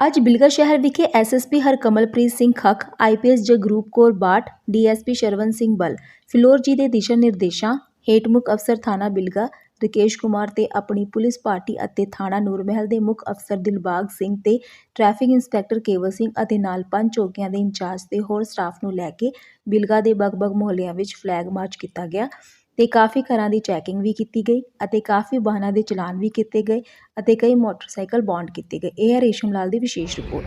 ਅੱਜ ਬਿਲਗਾ ਸ਼ਹਿਰ ਵਿਖੇ SSP Harkamalpreet Singh Khakh IPS Jagroop Kaur Bath DSP Sharvan Singh Bal, Phillaur ji ਦੇ ਦਿਸ਼ਾ ਨਿਰਦੇਸ਼ਾਂ, ਹੇਠ ਮੁੱਖ ਅਫਸਰ ਥਾਣਾ ਬਿਲਗਾ, ਰਕੇਸ਼ ਕੁਮਾਰ ਤੇ ਆਪਣੀ ਪੁਲਿਸ ਪਾਰਟੀ ਅਤੇ ਥਾਣਾ ਨੂਰਮਹਿਲ ਦੇ ਮੁੱਖ ਅਫਸਰ ਦਿਲਬਾਗ ਸਿੰਘ ਤੇ ਟ੍ਰੈਫਿਕ ਇੰਸਪੈਕਟਰ ਕੇਵਲ ਸਿੰਘ ਅਤੇ ਨਾਲ ਪੰਜ ਚੌਕੀਆਂ ਦੇ ਇੰਚਾਰਜ ਤੇ ਹੋਰ ਸਟਾਫ ਨੂੰ ਲੈ ਕੇ ਬਿਲਗਾ ਦੇ ਬਗਬਗ ਮੁਹੱਲਿਆਂ ਵਿੱਚ ਫਲੈਗ ਮਾਰਚ ਕੀਤਾ ਗਿਆ। ਤੇ ਕਾਫੀ ਘਰਾਂ ਦੀ ਚੈਕਿੰਗ ਵੀ ਕੀਤੀ ਗਈ ਅਤੇ ਕਾਫੀ ਵਾਹਨਾਂ ਦੇ ਚਲਾਨ ਵੀ ਕੀਤੇ ਗਏ ਅਤੇ ਕਈ ਮੋਟਰਸਾਈਕਲ ਬੌਂਡ ਕੀਤੇ ਗਏ। ਇਹ ਹੈ ਰੇਸ਼ਮ ਲਾਲ ਦੀ ਵਿਸ਼ੇਸ਼ ਰਿਪੋਰਟ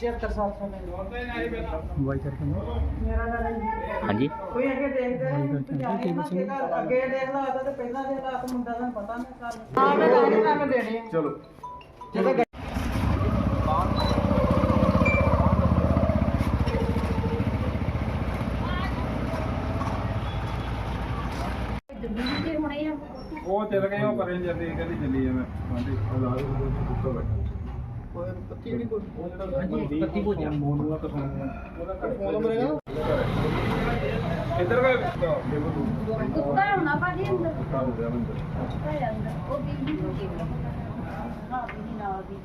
ਜਮਦਣ ਨੰਦਨ ਹਾਂਜੀ। ਕੋਈ ਅੱਗੇ ਦੇਖਦੇ ਅੱਗੇ ਦੇਖ ਲਾ ਤਾਂ ਪਹਿਲਾਂ ਦੇਖ ਲਾ ਤਾਂ ਮੁੰਡਾ ਦਾ ਪਤਾ ਨਹੀਂ ਸਾਨੂੰ ਹਾਂ ਮੈਂ ਲਾਣੇ ਕੰਮ ਦੇਣੇ। ਚਲੋ। ਜਦੋਂ ਉਹ ਚਲ ਗਏ ਉਹ ਪਰੇ ਜਾਂਦੇ ਕਹਿੰਦੀ ਚੱਲੀ ਆ ਮੈਂ ਹਾਂਜੀ ਪੱਤੀ ਹੋ ਜਾ ਮੋਨੂਆ ਤਾਂ ਫੋਨ ਨੰਬਰ ਹੈਗਾ ਇੱਧਰ ਕਾ ਕੁੱਤਾ ਹੋਣਾ ਭਾਜੀ ਅੰਦਰ ਕੁੱਤਾ ਹੈ ਅੰਦਰ ਉਹ ਬਿੱਲੀ ਨੂੰ ਕੀ ਹਾਂ ਬਿੱਲੀ ਨਾਲ ਦੀ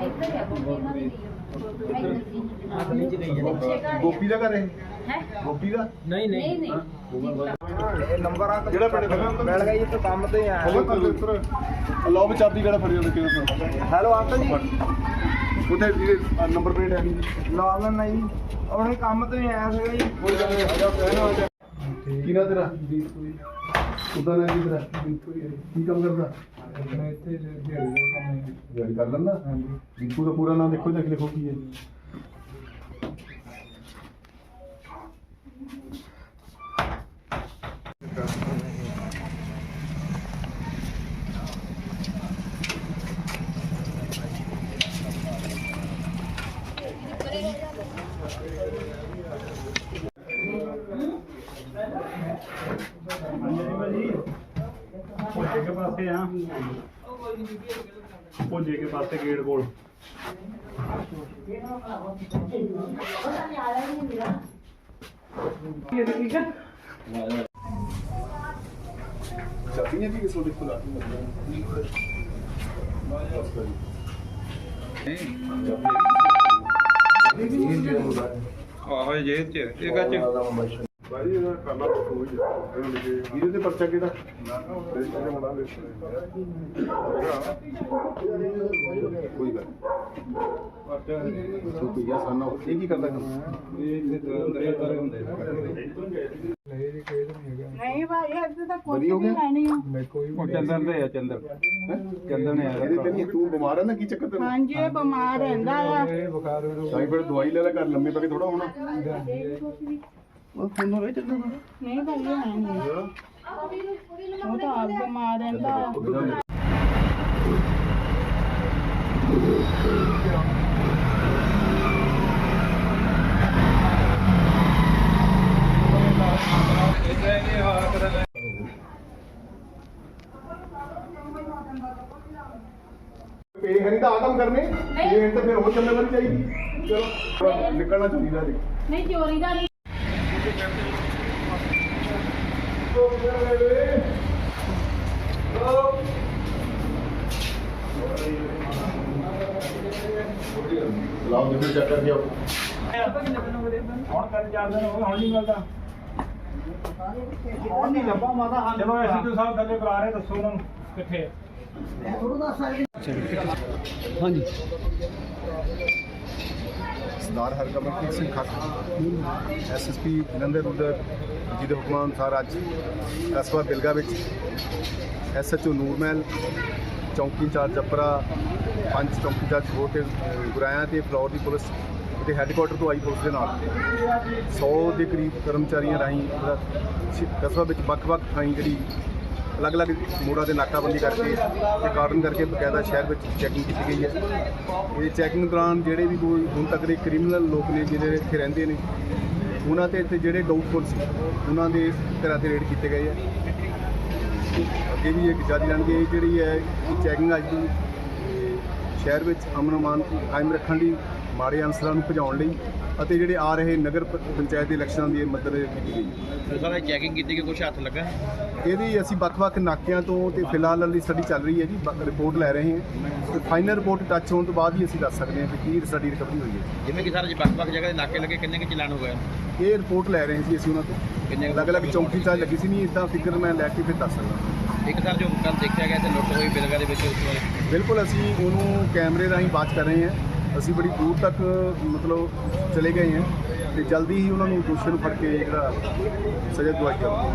ਇੱਧਰ ਹੈ ਗੋਪੀ ਨਾਲ ਦੀ ਅਗਲੀ ਚ ਗਈ ਹੈ ਗੋਪੀ ਦਾ ਘਰ ਇਹ ਹੈ ਗੋਪੀ ਦਾ ਨਹੀਂ ਨਹੀਂ ਇਹ ਨੰਬਰ ਆ ਜਿਹੜਾ ਪਿੰਡ ਮਿਲ ਗਿਆ ਜੀ ਕੰਮ ਤੇ ਆ। ਲਓ ਵੀ ਚਾਬੀ ਕਿਹੜਾ ਫੜੀ ਉਹਦੇ ਕਿਹਦੇ ਹੈਲੋ ਅੰਕਲ ਜੀ। ਉੱਥੇ ਜੀ ਨੰਬਰ ਪਲੇਟ ਹੈ ਨਹੀਂ ਲਾ ਲੈਣਾ ਜੀ ਉਹਨੇ ਕੰਮ ਤੇ ਆਇਆ ਸੀਗਾ ਜੀ। ਕੋਈ ਗੱਲ ਨਹੀਂ ਆ ਜਾ ਕਹਿਣਾ ਆ ਜਾ। ਕੀ ਨਾ ਤੇਰਾ? ਉਦਾਂ ਨਾ ਜੀ ਤੇਰਾ? ਕੀ ਕੰਮ ਕਰਦਾ? ਮੈਂ ਇੱਥੇ ਦਿਹਾੜੀ ਦਾ ਕੰਮ ਕਰ ਲੈਂਦਾ? ਹਾਂਜੀ। ਦੀਪੂ ਦਾ ਪੂਰਾ ਨਾਮ ਦੇਖੋ ਦੇਖ ਲਿਖੋ ਕੀ ਹੈ। ਭੋਜੇ ਕੇ ਪਾਸੇ ਆ ਭੋਜੇ ਕੇ ਪਾਸੇ ਗੇਟ ਕੋਲ ਚਾਬੀ ਨਹੀਂ ਕਿ ਸੋਡੇ ਕੋਲ ਆ ਆਹੋ ਇਹ ਜੇਬ ਚ ਇਹ ਕੱਚ ਭਾਈ ਇਹਦਾ ਕਰਨਾ ਕੋਈ ਇਹਦੇ ਤੇ ਪਰਚਾ ਕਿਹੜਾ ਰਜਿਸਟਰ ਹੋਣਾ ਕੋਈ ਗੱਲ ਰੁਪਈਆ ਸਾਨਾ ਇਹ ਕੀ ਕਰਦਾ ਇਹ ਇੱਥੇ ਅੰਦਰ ਹੀ ਤਾਰੇ ਹੁੰਦੇ ਨਹੀਂ ਭਾਈ ਅੱਜ ਤਾਂ ਬਰੀ ਹੋ ਗਿਆ? ਉਹ ਚੰਦਰ ਦੇ ਆ ਚੰਦਰ ਚੰਦਰ ਨੇ ਇਹਦੇ ਆਇਆ ਤੇ ਤੂੰ ਬਿਮਾਰ ਹੈ ਨਾ ਕੀ ਚੱਕਰ ਤੈਨੂੰ ਹਾਂਜੀ ਇਹ ਬਿਮਾਰ ਰਹਿੰਦਾ ਆ। ਸਾਈ ਫਿਰ ਦਵਾਈ ਲੈ ਲੈ ਕਰ ਲੰਮੇ ਪੈ ਕੇ ਥੋੜਾ ਹੋਣਾ। ਉਹ ਫੋਨ ਹੋਵੇ ਚੱਲਦਾ ਨਹੀਂ ਭਾਈ ਇਹ ਹੈ ਨਹੀਂ। ਉਹ ਤਾਂ ਆਪ ਬਿਮਾਰ ਰਹਿੰਦਾ। ਆ ਇੱਥੇ ਇਹ ਹਾਲ ਕਰਨ ਪੇ ਖਰੀਦਾ ਆ ਕੰਮ ਕਰਨੇ। ਇਹ ਤਾਂ ਫਿਰ ਹੋਰ ਜ਼ਿੰਮੇਵਾਰੀ ਚਾਹੀਦੀ ਚਲੋ। ਨਿਕਲਣਾ ਚਾਹੀਦਾ ਜੀ। ਨਹੀਂ ਚੋਰੀ ਦਾ ਨਹੀਂ। ਲਾਓ ਦੇ ਚੈੱਕ ਕਰਕੇ ਆਓ ਹੁਣ ਕਰ ਚਾਰ ਦਿਨ ਹੋ ਗਏ ਹੁਣ ਨਹੀਂ ਮਿਲਦਾ। ਹੁਣ ਨਹੀਂ ਲੱਭਾ ਮਾਤਾ ਹਾਂ। ਚਲੋ ਐਸਪੀ ਸਾਹਿਬ ਥੱਲੇ ਬੁਲਾ ਰਹੇ ਦੱਸੋ ਉਹਨਾਂ ਨੂੰ ਕਿੱਥੇ ਹੈ ਸਰਦਾਰ ਹਰਕਮਲਪ੍ਰੀਤ ਸਿੰਘ ਖੱਟ ਐਸਐਸਪੀ ਜਲੰਧਰ ਰੂਰਲ ਜੀ ਦੇ ਹੁਕਮਾਂ ਅਨੁਸਾਰ ਅੱਜ ਕਸਬਾ ਬਿਲਗਾ ਵਿੱਚ ਐਸਐਚਓ ਨੂਰਮਹਿਲ ਚੌਂਕੀ ਇੰਚਾਰਜ ਜਪਰਾ ਪੰਜ ਚੌਂਕੀ ਇੰਚਾਰਜ ਹੋ ਕੇ ਅਹ, ਗੁਰਾਇਆਂ ਤੇ ਫਲੋਰ ਦੀ ਪੁਲਿਸ ਤੇ ਹੈੱਡਕੁਆਟਰ ਤੋਂ ਆਈ ਪੁਲਿਸ ਦੇ ਨਾਲ। 100 ਦੇ ਕਰੀਬ ਕਰਮਚਾਰੀਆਂ ਰਾਹੀਂ ਕਸਬਾ ਵਿੱਚ ਵੱਖ-ਵੱਖ ਥਾਈਂ ਜਿਹੜੀ ਅਲੱਗ-ਅਲੱਗ ਮੋੜਾਂ ਤੇ ਨਾਕਾਬੰਦੀ ਕਰਕੇ ਤੇ ਕਾਰਨ ਕਰਕੇ ਬਕਾਇਦਾ ਸ਼ਹਿਰ ਵਿੱਚ ਚੈਕਿੰਗ ਕੀਤੀ ਗਈ ਹੈ। ਇਹ ਚੈਕਿੰਗ ਦੌਰਾਨ ਜਿਹੜੇ ਵੀ ਕੋਈ ਹੁਣ ਤੱਕ ਦੇ ਕ੍ਰਿਮੀਨਲ ਲੋਕ ਨੇ ਜਿਹੜੇ ਇੱਥੇ ਰਹਿੰਦੇ ਨੇ, ਉਹਨਾਂ ਤੇ ਤੇ ਜਿਹੜੇ ਡਾਊਟਫੁਲ ਸੀ, ਉਹਨਾਂ ਦੇ ਘਰਾਂ ਤੇ ਰੇਡ ਕੀਤੇ ਗਏ ਹੈ ਅੱਗੇ ਵੀ ਇੱਕ ਜਾਰੀ ਰਹਿਣਗੇ। ਇਹ ਜਿਹੜੀ ਹੈ, ਇਹ ਚੈਕਿੰਗ ਅੱਜ ਦੀ ਸ਼ਹਿਰ ਵਿੱਚ ਅਮਨ ਅਮਾਨ ਕਾਇਮ ਰੱਖਣ ਲਈ, ਮਾੜੇ ਅਨਸਰਾਂ ਨੂੰ ਭਜਾਉਣ ਲਈ ਅਤੇ ਜਿਹੜੇ ਆ ਰਹੇ ਨਗਰ ਪ- ਪੰਚਾਇਤ ਦੇ ਇਲੈਕਸ਼ਨਾਂ ਦੀ ਇਹ ਮਦਦ ਕੀਤੀ ਗਈ। ਸਾਰਾ ਚੈਕਿੰਗ ਕੀਤੀ ਕਿ ਕੁਝ ਹੱਥ ਲੱਗਾ? ਇਹਦੀ ਅਸੀਂ ਵੱਖ-ਵੱਖ ਨਾਕਿਆਂ ਤੋਂ ਤੇ ਫਿਲਹਾਲ ਲਈ ਸਟੱਡੀ ਚੱਲ ਰਹੀ ਹੈ ਜੀ ਰਿਪੋਰਟ ਲੈ ਰਹੇ ਹਾਂ। ਤੇ ਫਾਈਨਲ ਰਿਪੋਰਟ ਟੱਚ ਹੋਣ ਤੋਂ ਬਾਅਦ ਹੀ ਅਸੀਂ ਦੱਸ ਸਕਦੇ ਹਾਂ ਕਿ ਕੀ ਸਾਡੀ ਰਿਕਵਰੀ ਹੋਈ ਹੈ। ਜਿਵੇਂ ਕਿ ਸਾਰੇ ਜੀ ਵੱਖ-ਵੱਖ ਜਗ੍ਹਾ ਦੇ ਨਾਕੇ ਲੱਗੇ ਕਿੰਨੇ ਕਿ ਚਲਾਨ ਹੋ ਗਏ? ਇਹ ਰਿਪੋਰਟ ਲੈ ਰਹੇ ਸੀ ਅਸੀਂ ਉਹਨਾਂ ਤੋਂ। ਕਿੰਨੇ ਕੁ- ਅਲੱਗ-ਅਲੱਗ ਚੌਂਕੀ ਚਾਹ ਲੱਗੀ? ਸੀ ਨਹੀਂ ਇਦਾਂ ਫਿਕਰ ਮੈਂ ਲੈ ਕੇ ਫਿਰ ਦੱਸ ਸਕਦਾ। ਇੱਕ ਸਰ ਜੋ ਕੱਲ ਦੇਖਿਆ ਗਿਆ ਤੇ ਲੁੱਟ ਹੋਈ ਬਿਲਗਾ ਦੇ ਵਿੱਚ ਉਸ ਵਾਲੇ। ਬਿਲਕੁਲ ਅਸੀਂ ਉਹਨੂੰ ਕੈਮਰੇ ਰਾਹੀਂ ਬਾਤ ਕਰ ਰਹੇ ਹਾਂ। ਅਸੀਂ ਬੜੀ ਦੂਰ ਤੱਕ, ਮਤਲਬ, ਚਲੇ ਗਏ ਹਾਂ ਤੇ ਜਲਦੀ ਹੀ ਉਹਨਾਂ ਨੂੰ ਦੋਸ਼ੀ ਨੂੰ ਫੜ ਕੇ ਜਿਹੜਾ ਸਜ਼ਾ ਦਵਾਈ ਜਾਊਗੀ।